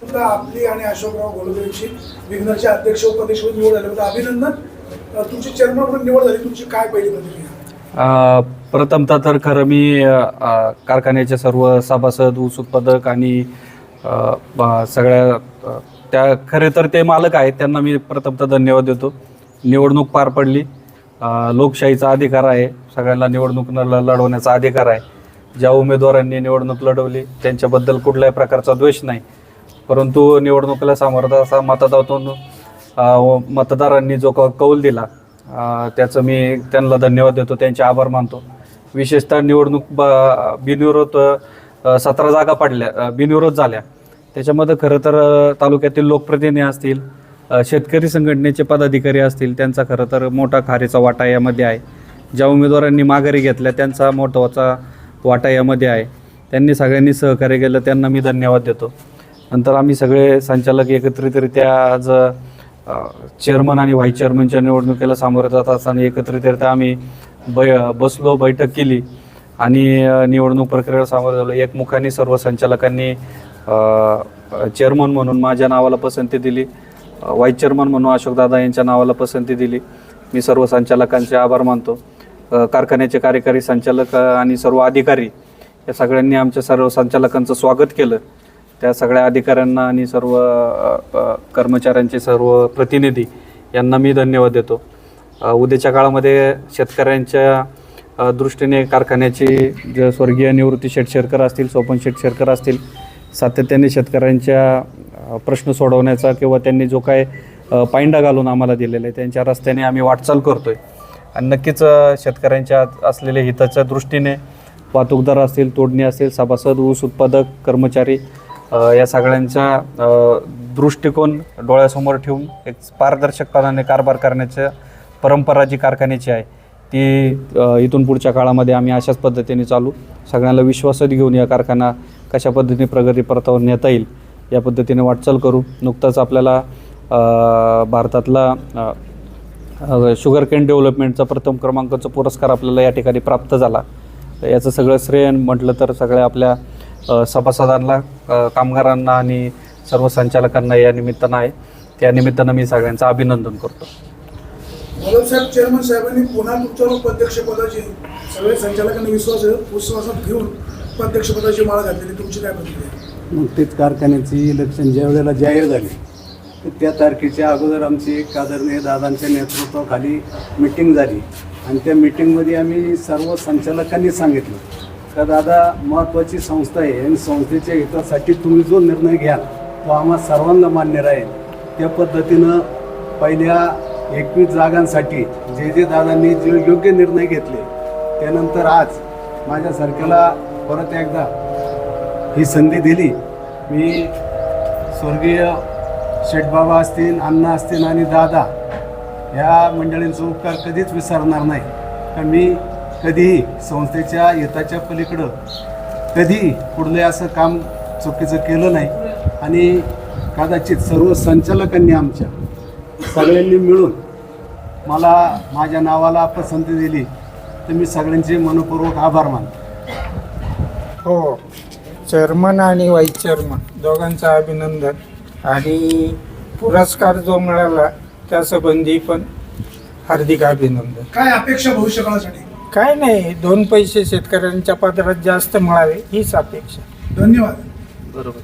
सुद्धा आपली आणि अशोकराव गोलगेची विघ्नरचे अध्यक्ष उपाध्यक्ष निवड झाली. होती अभिनंदन. तुमची चेअरमन म्हणून निवड झाली. तुमची काय पहिली प्रतिक्रिया? प्रथमतः तर खरं मी कारखान्याचे सर्व सभासद ऊस उत्पादक आणि सगळ्या त्या खरे तर ते मालक आहेत. त्यांना मी प्रथमतः धन्यवाद देतो. निवडणूक पार पडली. लोकशाहीचा अधिकार आहे. सगळ्यांना निवडणूक न लढवण्याचा अधिकार आहे. ज्या उमेदवारांनी निवडणूक लढवली त्यांच्याबद्दल कुठल्याही प्रकारचा द्वेष नाही. परंतु निवडणुकीला सामर्थ्य असा मतदातून मतदारांनी जो क- कौल दिला त्याचं मी त्यांना धन्यवाद देतो त्यांचे आभार मानतो. विशेषतः निवडणूक ब बिनविरोध सतरा जागा पडल्या बिनविरोध झाल्या. त्याच्यामध्ये खरं तर तालुक्यातील लोकप्रतिनिधी असतील शेतकरी संघटनेचे पदाधिकारी असतील त्यांचा खरं तर मोठा खारीचा वाटा यामध्ये आहे. ज्या उमेदवारांनी माघारी घेतल्या त्यांचा महत्त्वाचा वाटा यामध्ये आहे. त्यांनी सगळ्यांनी सहकार्य केलं त्यांना मी धन्यवाद देतो. नंतर आम्ही सगळे संचालक एकत्रितरित्या आज चेअरमन आणि व्हाईस चेअरमनच्या निवडणुकीला सामोरं जात असताना एकत्रितरित्या आम्ही बै बसलो बैठक केली. आणि निवडणूक प्रक्रियेला सामोरं झालो एकमुखाने सर्व संचालकांनी चेअरमन म्हणून माझ्या नावाला पसंती दिली. व्हाईस चेअरमन म्हणून अशोकदादा यांच्या नावाला पसंती दिली. मी सर्व संचालकांचे आभार मानतो. कारखान्याचे कार्यकारी संचालक आणि सर्व अधिकारी या सगळ्यांनी आमच्या सर्व संचालकांचं स्वागत केलं. त्या सगळ्या अधिकाऱ्यांना आणि सर्व कर्मचाऱ्यांचे सर्व प्रतिनिधी यांना मी धन्यवाद देतो. उद्याच्या काळामध्ये शेतकऱ्यांच्या दृष्टीने कारखान्याचे जे स्वर्गीय निवृत्ती शेटशेरकर असतील सोपन शेटशेरकर असतील सातत्याने शेतकऱ्यांच्या प्रश्न सोडवण्याचा किंवा त्यांनी जो काय पायंडा घालून आम्हाला दिलेला आहे त्यांच्या रस्त्याने आम्ही वाटचाल करतोय. आणि नक्कीच शेतकऱ्यांच्या असलेल्या हिताच्या दृष्टीने वाहतूकदार असतील तोडणी असतील सभासद ऊस उत्पादक कर्मचारी या सगळ्यांचा दृष्टिकोन डोळ्यासमोर ठेवून एक पारदर्शकपणाने कारभार करण्याच्या परंपरा जी कारखान्याची आहे ती इथून पुढच्या काळामध्ये आम्ही अशाच पद्धतीने चालू. सगळ्यांना विश्वासात घेऊन या कारखाना कशा पद्धतीने प्रगती परतावर नेता येईल या पद्धतीने वाटचाल करू. नुकताच आपल्याला भारतातला शुगर केन डेव्हलपमेंटचा प्रथम क्रमांकाचा पुरस्कार आपल्याला या ठिकाणी प्राप्त झाला. याचं सगळं श्रेय म्हटलं तर सगळ्या आपल्या सभासदांना कामगारांना आणि सर्व संचालकांना या निमित्तानं आहे. त्या निमित्तानं मी सगळ्यांचं अभिनंदन करतो. साहेब चेअरमन साहेबांनी पुन्हा तुमच्यावर उपाध्यक्षपदाची सगळे संचालकांनी विश्वास विश्वासात घेऊन उपाध्यक्षपदाची माळ घातलेली. तुमची काय प्रतिक्रिया? नुकतीच कारखान्याची इलेक्शन ज्या वेळेला जाहीर झाली तर त्या तारखेच्या अगोदर आमची एक आदरणीय दादांच्या नेतृत्वाखाली मिटिंग झाली. आणि त्या मिटिंगमध्ये आम्ही सर्व संचालकांनी सांगितलं का दादा महत्त्वाची संस्था आहे आणि संस्थेच्या हितासाठी तुम्ही जो निर्णय घ्याल तो आम्हा सर्वांना मान्य राहील. त्या पद्धतीनं पहिल्या एकवीस जागांसाठी जे जे दादांनी जे योग्य निर्णय घेतले त्यानंतर आज माझ्यासारख्याला परत एकदा ही संधी दिली. मी स्वर्गीय शेठबाबा असतील अण्णा असतील आणि दादा ह्या मंडळींचा उपकार कधीच विसरणार नाही. तर मी कधीही संस्थेच्या हिताच्या पलीकडं कधीही कुठलंही असं काम चुकीचं केलं नाही. आणि कदाचित सर्व संचालकांनी आमच्या सगळ्यांनी मिळून मला माझ्या नावाला पसंती दिली तर मी सगळ्यांचे मनपूर्वक आभार मानतो. हो चेअरमन आणि व्हाईस चेअरमन दोघांचं अभिनंदन आणि पुरस्कार जो मिळाला त्या संबंधी पण हार्दिक अभिनंदन. काय अपेक्षा भविष्यकाळासाठी? काय नाही दोन पैसे शेतकऱ्यांच्या पदरात जास्त मिळावे हीच अपेक्षा. धन्यवाद. बरोबर.